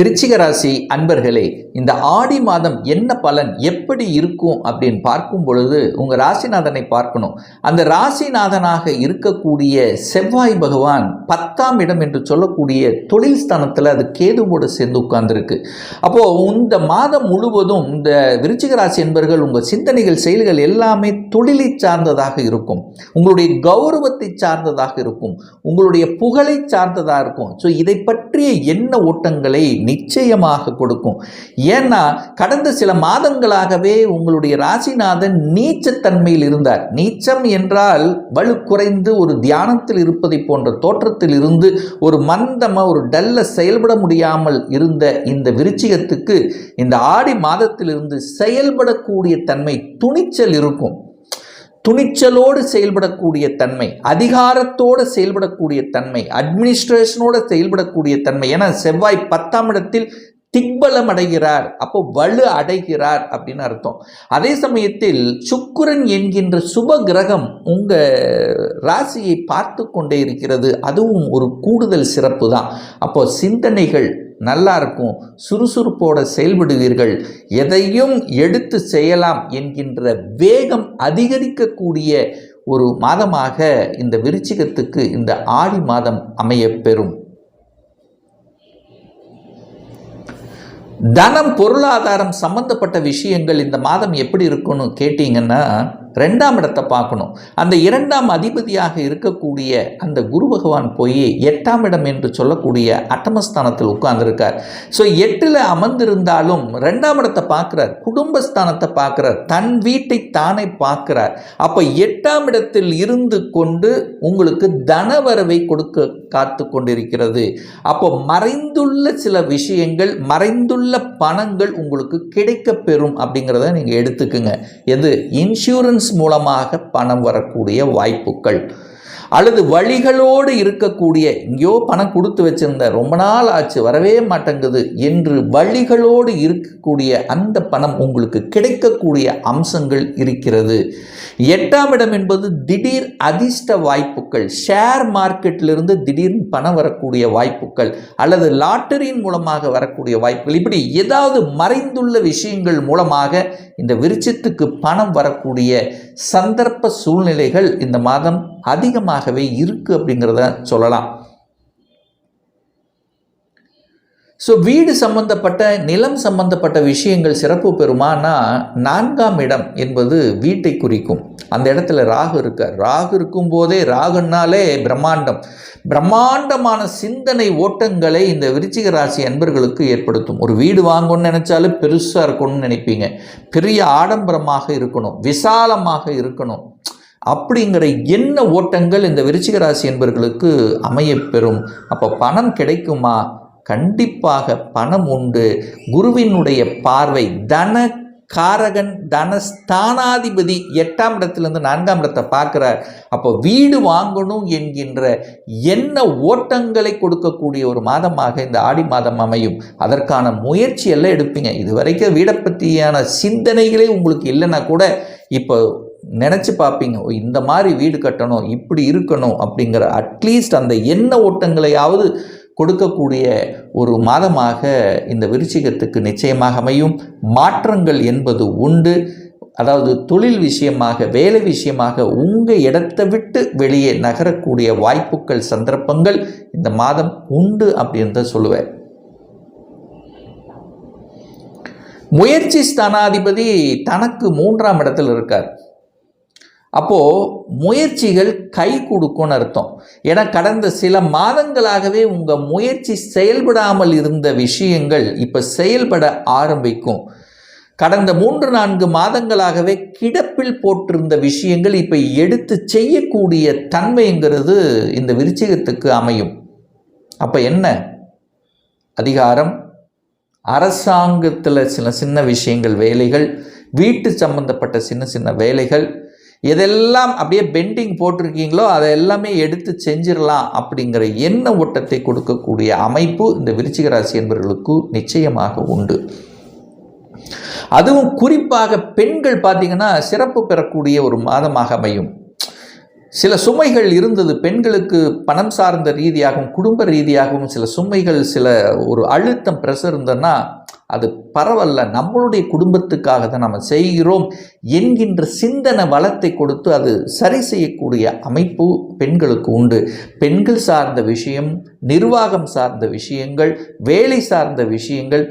விருச்சிக ராசி அன்பர்களே இந்த ஆடி மாதம் என்ன பலன் எப்படி இருக்கும் அப்படின்னு பார்க்கும் பொழுது உங்கள் ராசிநாதனை பார்க்கணும். அந்த ராசிநாதனாக இருக்கக்கூடிய செவ்வாய் பகவான் பத்தாம் இடம் என்று சொல்லக்கூடிய தொழில் ஸ்தானத்தில் அது கேதுவோடு சேர்ந்து உட்கார்ந்துருக்கு. அப்போது இந்த மாதம் முழுவதும் இந்த விருச்சிக ராசி என்பர்கள் உங்கள் சிந்தனைகள் செயல்கள் எல்லாமே தொழிலை சார்ந்ததாக இருக்கும். உங்களுடைய கௌரவத்தை சார்ந்ததாக இருக்கும். உங்களுடைய புகழை சார்ந்ததாக இருக்கும். ஸோ இதை பற்றிய எண்ண ஓட்டங்களை நிச்சயமாக கொடுக்கும். ஏன்னா கடந்த சில மாதங்களாகவே உங்களுடைய ராசிநாதன் நீச்சத்தன்மையில் இருந்தார். நீச்சம் என்றால் வலு குறைந்து ஒரு தியானத்தில் இருப்பதை போன்ற தோற்றத்தில் இருந்து ஒரு மந்தமாக ஒரு டல்ல செயல்பட முடியாமல் இருந்த இந்த விருச்சிகத்துக்கு இந்த ஆடி மாதத்திலிருந்து செயல்படக்கூடிய தன்மை துணிச்சல் இருக்கும். துணிச்சலோடு செயல்படக்கூடிய தன்மை அதிகாரத்தோடு செயல்படக்கூடிய தன்மை அட்மினிஸ்ட்ரேஷனோடு செயல்படக்கூடிய தன்மை ஏன்னா செவ்வாய் பத்தாம் இடத்தில் திக்பலம் அடைகிறார். அப்போ வலு அடைகிறார் அப்படின்னு அர்த்தம். அதே சமயத்தில் சுக்கிரன் என்கின்ற சுப கிரகம் உங்க ராசியை பார்த்து கொண்டே இருக்கிறது. அதுவும் ஒரு கூடுதல் சிறப்பு தான் அப்போ சிந்தனைகள் நல்லா இருக்கும் சுறுசுறுப்போட செயல்படுவீர்கள். எதையும் எடுத்து செய்யலாம் என்கின்ற வேகம் அதிகரிக்கக்கூடிய ஒரு மாதமாக இந்த விருச்சிகத்துக்கு இந்த ஆடி மாதம் அமையப்பெறும். தனம் பொருளாதாரம் சம்பந்தப்பட்ட விஷயங்கள் இந்த மாதம் எப்படி இருக்கும்னு கேட்டிங்கன்னா ரெண்டாம் இடத்தை பார்க்கணும். அந்த இரண்டாம் அதிபதியாக இருக்கக்கூடிய அந்த குரு பகவான் போய் எட்டாம் இடம் என்று சொல்லக்கூடிய அட்டமஸ்தானத்தில் உட்கார்ந்துருக்கார். ஸோ எட்டில் அமர்ந்திருந்தாலும் ரெண்டாம் இடத்தை பார்க்குறார் குடும்பஸ்தானத்தை பார்க்குறார் தன் வீட்டை தானே பார்க்குறார். அப்போ எட்டாம் இடத்தில் இருந்து கொண்டு உங்களுக்கு தனவரவை கொடுக்க காத்து கொண்டிருக்கிறது. அப்போ மறைந்துள்ள சில விஷயங்கள் மறைந்துள்ள பணங்கள் உங்களுக்கு கிடைக்க பெறும் அப்படிங்கிறத நீங்கள் எடுத்துக்குங்க. எது? இன்சூரன்ஸ் மூலமாக பணம் வரக்கூடிய வாய்ப்புகள். அல்லது வழிகளோடு இருக்கக்கூடிய எங்கேயோ பணம் கொடுத்து வச்சிருந்த ரொம்ப நாள் ஆச்சு வரவே மாட்டேங்குது என்று வழிகளோடு இருக்கக்கூடிய அந்த பணம் உங்களுக்கு கிடைக்கக்கூடிய அம்சங்கள் இருக்கிறது. எட்டாம் இடம் என்பது திடீர் அதிர்ஷ்ட வாய்ப்புகள். ஷேர் மார்க்கெட்டிலிருந்து திடீர்னு பணம் வரக்கூடிய வாய்ப்புகள் அல்லது லாட்டரியின் மூலமாக வரக்கூடிய வாய்ப்புகள். இப்படி ஏதாவது மறைந்துள்ள விஷயங்கள் மூலமாக இந்த விருச்சத்துக்கு பணம் வரக்கூடிய சந்தர்ப்ப சூழ்நிலைகள் இந்த மாதம் அதிகமாகவே இருக்குது அப்படிங்கிறத சொல்லலாம். ஸோ வீடு சம்பந்தப்பட்ட நிலம் சம்பந்தப்பட்ட விஷயங்கள் சிறப்பு பெறுமானா நான்காம் இடம் என்பது வீட்டை குறிக்கும். அந்த இடத்துல ராகு இருக்கார். ராகு இருக்கும் போதே ராகுன்னாலே பிரம்மாண்டம். பிரம்மாண்டமான சிந்தனை ஓட்டங்களை இந்த விருச்சிக ராசி அன்பர்களுக்கு ஏற்படுத்தும். ஒரு வீடு வாங்கணும்னு நினச்சாலும் பெருசாக இருக்கணும்னு நினைப்பீங்க. பெரிய ஆடம்பரமாக இருக்கணும். விசாலமாக இருக்கணும். அப்படிங்கிற என்ன ஓட்டங்கள் இந்த விருச்சிக ராசி என்பர்களுக்கு அமையப்பெறும் அப்போ பணம் கிடைக்குமா? கண்டிப்பாக பணம் உண்டு. குருவினுடைய பார்வை தன காரகன் தனஸ்தானாதிபதி எட்டாம் இடத்திலிருந்து நான்காம் இடத்தை பார்க்குறார். அப்போ வீடு வாங்கணும் என்கின்ற என்ன ஓட்டங்களை கொடுக்கக்கூடிய ஒரு மாதமாக இந்த ஆடி மாதம் அமையும். அதற்கான முயற்சி எல்லாம் எடுப்பீங்க. இது வரைக்கும் வீடை பற்றியான சிந்தனைகளே உங்களுக்கு இல்லைன்னா கூட இப்போ நினச்சி பார்ப்பீங்க ஓ, இந்த மாதிரி வீடு கட்டணும் இப்படி இருக்கணும் அப்படிங்கிற அட்லீஸ்ட் அந்த எண்ண ஓட்டங்களையாவது கொடுக்கக்கூடிய ஒரு மாதமாக இந்த விருச்சிகத்துக்கு நிச்சயமாக அமையும். மாற்றங்கள் என்பது உண்டு. அதாவது தொழில் விஷயமாக வேலை விஷயமாக உங்கள் இடத்தை விட்டு வெளியே நகரக்கூடிய வாய்ப்புகள் சந்தர்ப்பங்கள் இந்த மாதம் உண்டு அப்படின்னு தான் சொல்லுவேன். முயற்சி ஸ்தானாதிபதி தனக்கு மூன்றாம் இடத்தில் இருக்கார். அப்போது முயற்சிகள் கை கொடுக்கும்னு அர்த்தம். ஏன்னா கடந்த சில மாதங்களாகவே உங்கள் முயற்சி செயல்படாமல் இருந்த விஷயங்கள் இப்போ செயல்பட ஆரம்பிக்கும். கடந்த மூன்று நான்கு மாதங்களாகவே கிடப்பில் போட்டிருந்த விஷயங்கள் இப்போ எடுத்து செய்யக்கூடிய தன்மைங்கிறது இந்த விருச்சிகத்துக்கு அமையும். அப்போ என்ன? அதிகாரம். அரசாங்கத்தில் சில சின்ன விஷயங்கள் வேலைகள். வீட்டு சம்பந்தப்பட்ட சின்ன சின்ன வேலைகள். எதெல்லாம் அப்படியே பெண்டிங் போட்டிருக்கீங்களோ அதை எல்லாமே எடுத்து செஞ்சிடலாம் அப்படிங்கிற எண்ண ஓட்டத்தை கொடுக்கக்கூடிய அமைப்பு இந்த விருச்சிக ராசி என்பவர்களுக்கு நிச்சயமாக உண்டு. அதுவும் குறிப்பாக பெண்கள் பார்த்தீங்கன்னா சிறப்பு பெறக்கூடிய ஒரு மாதமாக அமையும். சில சுமைகள் இருந்தது பெண்களுக்கு பணம் சார்ந்த ரீதியாகவும் குடும்ப ரீதியாகவும் சில சுமைகள் சில ஒரு அழுத்தம் ப்ரெஷர் இருந்ததுன்னா அது பரவல்ல. நம்மளுடைய குடும்பத்துக்காக தான் நம்ம செய்கிறோம் என்கின்ற சிந்தனை வளத்தை கொடுத்து அது சரி செய்யக்கூடிய அமைப்பு பெண்களுக்கு உண்டு. பெண்கள் சார்ந்த விஷயம் நிர்வாகம் சார்ந்த விஷயங்கள் வேலை சார்ந்த விஷயங்கள்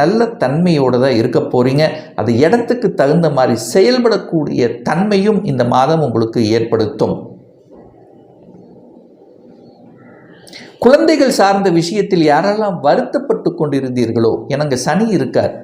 நல்ல தன்மையோடு தான் இருக்க போகிறீங்க அது இடத்துக்கு தகுந்த மாதிரி செயல்படக்கூடிய தன்மையும் இந்த மாதம் உங்களுக்கு ஏற்படுத்தும். குழந்தைகள் சார்ந்த விஷயத்தில் யாரெல்லாம் வருத்தப்பட்டு கொண்டிருந்தீர்களோ எனக்கு சனி இருக்கார்.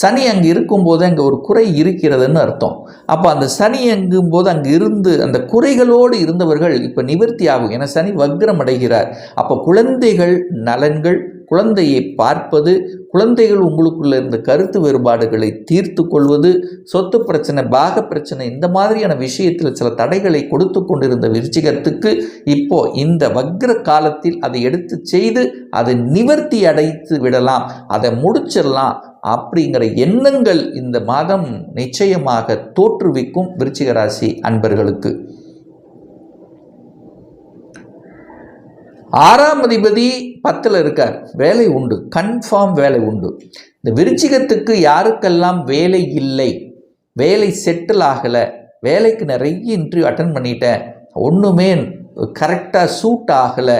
சனி அங்கே இருக்கும்போது அங்கே ஒரு குறை இருக்கிறதுன்னு அர்த்தம். அப்போ அந்த சனி எங்கும்போது அங்கே இருந்து அந்த குறைகளோடு இருந்தவர்கள் இப்போ நிவர்த்தி ஆகும். ஏன்னா சனி வக்ரம் அடைகிறார். அப்போ குழந்தைகள் நலன்கள் குழந்தையை பார்ப்பது குழந்தைகள் உங்களுக்குள்ள இருந்த கருத்து வேறுபாடுகளை தீர்த்து கொள்வது சொத்து பிரச்சனை பாக பிரச்சனை இந்த மாதிரியான விஷயத்தில் சில தடைகளை கொடுத்து கொண்டிருந்த விருச்சிகத்துக்கு இப்போ இந்த வக்ர காலத்தில் அதை எடுத்து செய்து அதை நிவர்த்தி அடைத்து விடலாம் அதை முடிச்சிடலாம் அப்படிங்கிற எண்ணங்கள் இந்த மாதம் நிச்சயமாக தோற்றுவிக்கும் விருச்சிகராசி அன்பர்களுக்கு. ஆறாம் அதிபதி பத்தில் இருக்கார். வேலை உண்டு. கன்ஃபார்ம் வேலை உண்டு. இந்த விருச்சிகத்துக்கு யாருக்கெல்லாம் வேலை இல்லை வேலை செட்டில் ஆகலை வேலைக்கு நிறைய இன்டர்வியூ அட்டன் பண்ணிட்டேன் ஒன்றுமே கரெக்டாக சூட் ஆகலை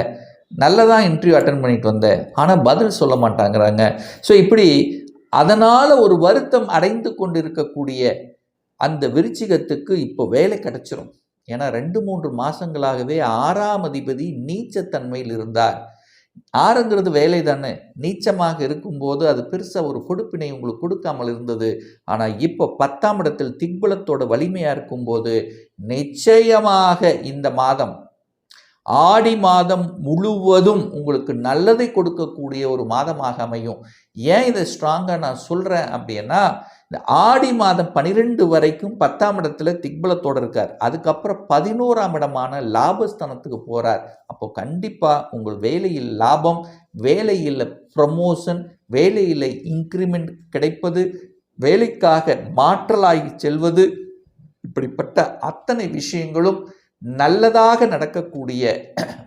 நல்லதாக இன்டர்வியூ அட்டன் பண்ணிட்டு வந்தேன். ஆனால் பதில் சொல்ல மாட்டாங்கிறாங்க. ஸோ இப்படி அதனால் ஒரு வருத்தம் அடைந்து கொண்டிருக்கக்கூடிய அந்த விருச்சிகத்துக்கு இப்போ வேலை கிடச்சிரும். ஏன்னா ரெண்டு மூன்று மாதங்களாகவே ஆறாம் அதிபதி நீச்சத்தன்மையில் இருந்தார். ஆறுங்கிறது வேலை தானே. நீச்சமாக இருக்கும்போது அது பெருசாக ஒரு கொடுப்பினை உங்களுக்கு கொடுக்காமல் இருந்தது. ஆனால் இப்போ பத்தாம் இடத்தில் திக்பலத்தோட வலிமையாக இருக்கும்போது நிச்சயமாக இந்த மாதம் ஆடி மாதம் முழுவதும் உங்களுக்கு நல்லதை கொடுக்கக்கூடிய ஒரு மாதமாக அமையும். ஏன் இதை ஸ்ட்ராங்காக நான் சொல்கிறேன் அப்படின்னா இந்த ஆடி மாதம் பனிரெண்டு வரைக்கும் பத்தாம் இடத்துல திக்பலத்தோடு இருக்கார். அதுக்கப்புறம் பதினோராம் இடமான லாபஸ்தானத்துக்கு போகிறார் அப்போ கண்டிப்பாக உங்கள் வேலையில் லாபம் வேலையில் ப்ரமோஷன் வேலையில் இன்க்ரிமெண்ட் கிடைப்பது வேலைக்காக மாற்றலாகி செல்வது இப்படிப்பட்ட அத்தனை விஷயங்களும் நல்லதாக நடக்கக்கூடிய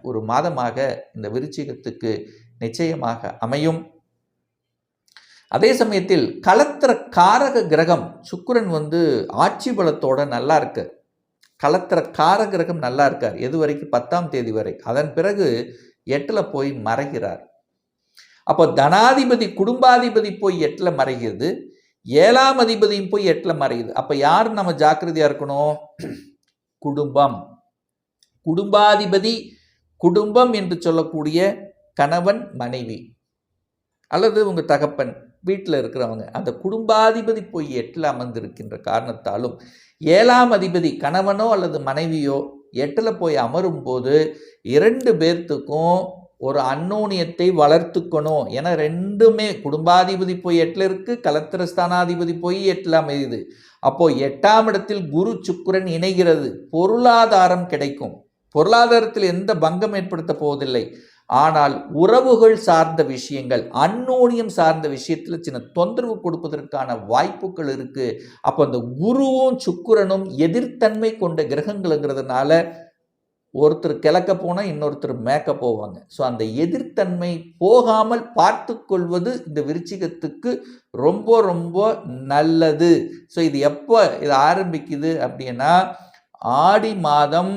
ஒரு மாதமாக இந்த விருச்சிகத்துக்கு நிச்சயமாக அமையும். அதே சமயத்தில் கலத்திர காரக கிரகம் சுக்கரன் வந்து ஆட்சி பலத்தோட நல்லா இருக்கு கலத்திர கார கிரகம் நல்லா இருக்கார். எது வரைக்கும்? பத்தாம் தேதி வரை. அதன் பிறகு எட்டில் போய் மறைகிறார். அப்போ தனாதிபதி குடும்பாதிபதி போய் எட்டில் மறைகிறது. ஏழாம் அதிபதியும் போய் எட்டில் மறையுது. அப்போ யார் நம்ம ஜாக்கிரதையாக இருக்கணும்? குடும்பம். குடும்பாதிபதி குடும்பம் என்று சொல்லக்கூடிய கணவன் மனைவி. அல்லது உங்கள் தகப்பன் வீட்டில் இருக்கிறவங்க அந்த குடும்பாதிபதி போய் எட்டில் அமர்ந்திருக்கின்ற காரணத்தாலும் ஏழாம் அதிபதி கணவனோ அல்லது மனைவியோ எட்டில் போய் அமரும் போது இரண்டு பேர்த்துக்கும் ஒரு அன்னோனியத்தை வளர்த்துக்கணும். ஏன்னா ரெண்டுமே குடும்பாதிபதி போய் எட்டில் இருக்குது கலத்திரஸ்தானாதிபதி போய் எட்டில் அமையுது. அப்போது எட்டாம் இடத்தில் குரு சுக்குரன் இணைகிறது. பொருளாதாரம் கிடைக்கும். பொருளாதாரத்தில் எந்த பங்கம் ஏற்படுத்த போவதில்லை. ஆனால் உறவுகள் சார்ந்த விஷயங்கள் அன்னோனியம் சார்ந்த விஷயத்தில் சின்ன தொந்தரவு கொடுப்பதற்கான வாய்ப்புகள் இருக்குது அப்போ அந்த குருவும் சுக்குரனும் எதிர்த்தன்மை கொண்ட கிரகங்கள்ங்கிறதுனால ஒருத்தர் கிழக்க போனால் இன்னொருத்தர் மேக்க போவாங்க. ஸோ அந்த எதிர்த்தன்மை போகாமல் பார்த்து கொள்வது இந்த விருச்சிகத்துக்கு ரொம்ப ரொம்ப நல்லது. ஸோ இது எப்போ இது ஆரம்பிக்குது அப்படின்னா ஆடி மாதம்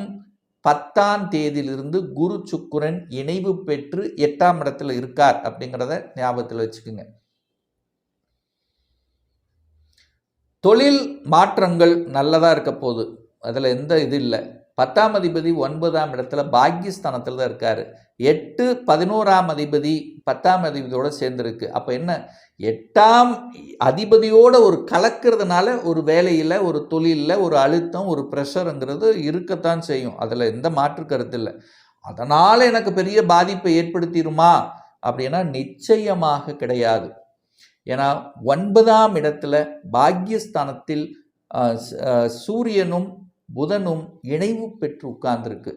பத்தாம் தேதியிலிருந்து குரு சுக்குரன் இணைவு பெற்று எட்டாம் இடத்துல இருக்கார் அப்படிங்கிறத ஞாபகத்தில் வச்சுக்கோங்க. தொழில் மாற்றங்கள் நல்லதாக இருக்க போகுது. அதில் எந்த இது இல்லை. பத்தாம் அதிபதி ஒன்பதாம் இடத்துல பாக்கியஸ்தானத்தில் தான் இருக்கார். எட்டு பதினோராம் அதிபதி பத்தாம் அதிபதியோடு சேர்ந்துருக்கு. அப்போ என்ன? எட்டாம் அதிபதியோட ஒரு கலக்கிறதுனால ஒரு வேலையில் ஒரு தொழிலில் ஒரு அழுத்தம் ஒரு ப்ரெஷருங்கிறது இருக்கத்தான் செய்யும். அதில் எந்த மாற்று கருத்து இல்லை. அதனால் எனக்கு பெரிய பாதிப்பை ஏற்படுத்திடுமா? அப்படின்னா நிச்சயமாக கிடையாது. ஏன்னா ஒன்பதாம் இடத்துல பாக்கியஸ்தானத்தில் சூரியனும் புதனும் இணைவு பெற்று உட்கார்ந்துருக்கு.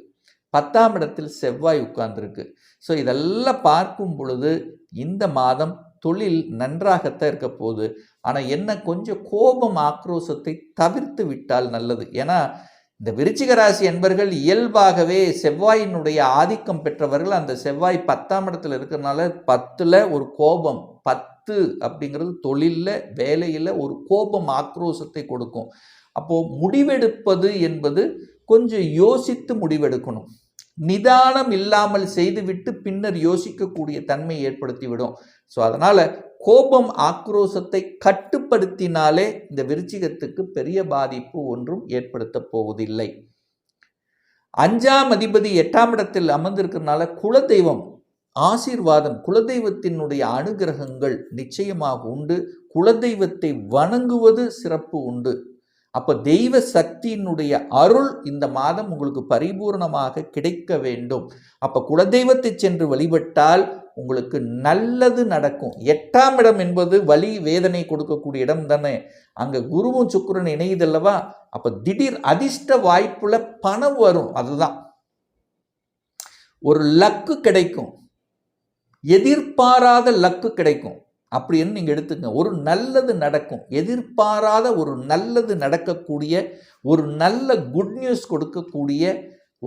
பத்தாம் இடத்தில் செவ்வாய் உட்கார்ந்துருக்கு. ஸோ இதெல்லாம் பார்க்கும் பொழுது இந்த மாதம் தொழில் நன்றாகத்தான் இருக்க போகுது. ஆனால் என்ன கொஞ்சம் கோபம் ஆக்ரோஷத்தை தவிர்த்து விட்டால் நல்லது. ஏன்னா இந்த விருச்சிக ராசி என்பர்கள் இயல்பாகவே செவ்வாயினுடைய ஆதிக்கம் பெற்றவர்கள். அந்த செவ்வாய் பத்தாம் இடத்துல இருக்கிறனால பத்தில் ஒரு கோபம் பத்து அப்படிங்கிறது தொழிலில் வேலையில் ஒரு கோபம் ஆக்ரோஷத்தை கொடுக்கும். அப்போது முடிவெடுப்பது என்பது கொஞ்சம் யோசித்து முடிவெடுக்கணும். நிதானம் இல்லாமல் செய்துவிட்டு பின்னர் யோசிக்கக்கூடிய தன்மை ஏற்படுத்திவிடும். ஸோ அதனால் கோபம் ஆக்ரோஷத்தை கட்டுப்படுத்தினாலே இந்த விருச்சிகத்துக்கு பெரிய பாதிப்பு ஒன்றும் ஏற்படுத்த போவதில்லை. அஞ்சாம் அதிபதி எட்டாம் இடத்தில் அமர்ந்திருக்கிறதுனால குலதெய்வம் ஆசீர்வாதம் குலதெய்வத்தினுடைய அனுகிரகங்கள் நிச்சயமாக உண்டு. குலதெய்வத்தை வணங்குவது சிறப்பு உண்டு. அப்போ தெய்வ சக்தியினுடைய அருள் இந்த மாதம் உங்களுக்கு பரிபூர்ணமாக கிடைக்க வேண்டும். அப்போ குலதெய்வத்தை சென்று வழிபட்டால் உங்களுக்கு நல்லது நடக்கும். எட்டாம் இடம் என்பது வலி வேதனை கொடுக்கக்கூடிய இடம் தானே. அங்கே குருவும் சுக்கரன் இணையுதல்லவா? அப்போ திடீர் அதிர்ஷ்ட வாய்ப்புல பணம் வரும். அதுதான். ஒரு லக்கு கிடைக்கும். எதிர்பாராத லக்கு கிடைக்கும். அப்படின்னு நீங்கள் எடுத்துக்கங்க ஒரு நல்லது நடக்கும். எதிர்பாராத ஒரு நல்லது நடக்கக்கூடிய ஒரு நல்ல குட் நியூஸ் கொடுக்கக்கூடிய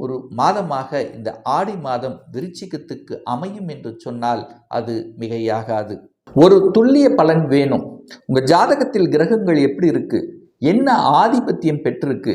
ஒரு மாதமாக இந்த ஆடி மாதம் விருச்சிகத்துக்கு அமையும் என்று சொன்னால் அது மிகையாகாது. ஒரு துல்லிய பலன் வேணும். உங்கள் ஜாதகத்தில் கிரகங்கள் எப்படி இருக்குது என்ன ஆதிபத்தியம் பெற்றிருக்கு?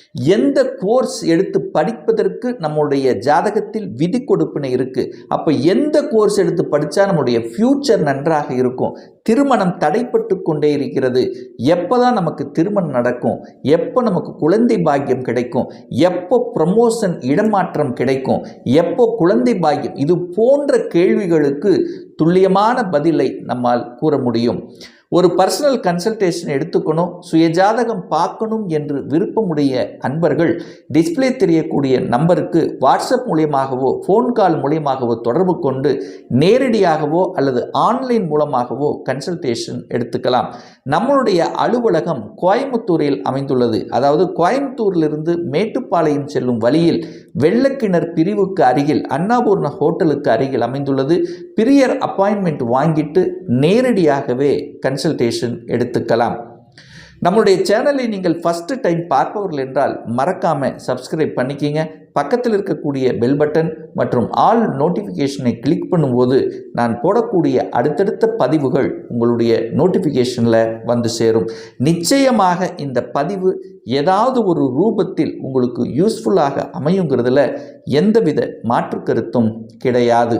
எந்த கோர்ஸ் எடுத்து படிப்பதற்கு நம்முடைய ஜாதகத்தில் விதி கொடுப்பினை இருக்குது அப்போ எந்த கோர்ஸ் எடுத்து படித்தா நம்முடைய ஃப்யூச்சர் நன்றாக இருக்கும்? திருமணம் தடைப்பட்டு கொண்டே இருக்கிறது. எப்போ தான் நமக்கு திருமணம் நடக்கும்? எப்போ நமக்கு குழந்தை பாக்கியம் கிடைக்கும்? எப்போ ப்ரமோஷன் இடமாற்றம் கிடைக்கும்? எப்போ குழந்தை பாக்கியம்? இது போன்ற கேள்விகளுக்கு துல்லியமான பதிலை நம்மால் கூற முடியும். ஒரு பர்சனல் கன்சல்டேஷன் எடுத்துக்கணும். சுயஜாதகம் பார்க்கணும் என்று விருப்பமுடைய அன்பர்கள் டிஸ்பிளே தெரியக்கூடிய நம்பருக்கு வாட்ஸ்அப் மூலியமாகவோ ஃபோன் கால் மூலியமாகவோ தொடர்பு கொண்டு நேரடியாகவோ அல்லது ஆன்லைன் மூலமாகவோ கன்சல்டேஷன் எடுத்துக்கலாம். நம்மளுடைய அலுவலகம் கோயம்புத்தூரில் அமைந்துள்ளது. அதாவது கோயம்புத்தூரிலிருந்து மேட்டுப்பாளையம் செல்லும் வழியில் வெள்ளக்கிணர் பிரிவுக்கு அருகில் அன்னாபூர்ண ஹோட்டலுக்கு அருகில் அமைந்துள்ளது. பிரியர் அப்பாயின்மெண்ட் வாங்கிட்டு நேரடியாகவே கன்சல்டேஷன் எடுத்துக்கலாம். நம்மளுடைய சேனலை நீங்கள் ஃபஸ்ட்டு டைம் பார்ப்பவர்கள் என்றால் மறக்காமல் சப்ஸ்கிரைப் பண்ணிக்கிங்க. பக்கத்தில் இருக்கக்கூடிய பெல் பட்டன் மற்றும் ஆல் நோட்டிஃபிகேஷனை கிளிக் பண்ணும்போது நான் போடக்கூடிய அடுத்தடுத்த பதிவுகள் உங்களுடைய நோட்டிஃபிகேஷனில் வந்து சேரும். நிச்சயமாக இந்த பதிவு ஏதாவது ஒரு ரூபத்தில் உங்களுக்கு யூஸ்ஃபுல்லாக அமையுங்கிறதுல எந்தவித மாற்று கருத்தும் கிடையாது.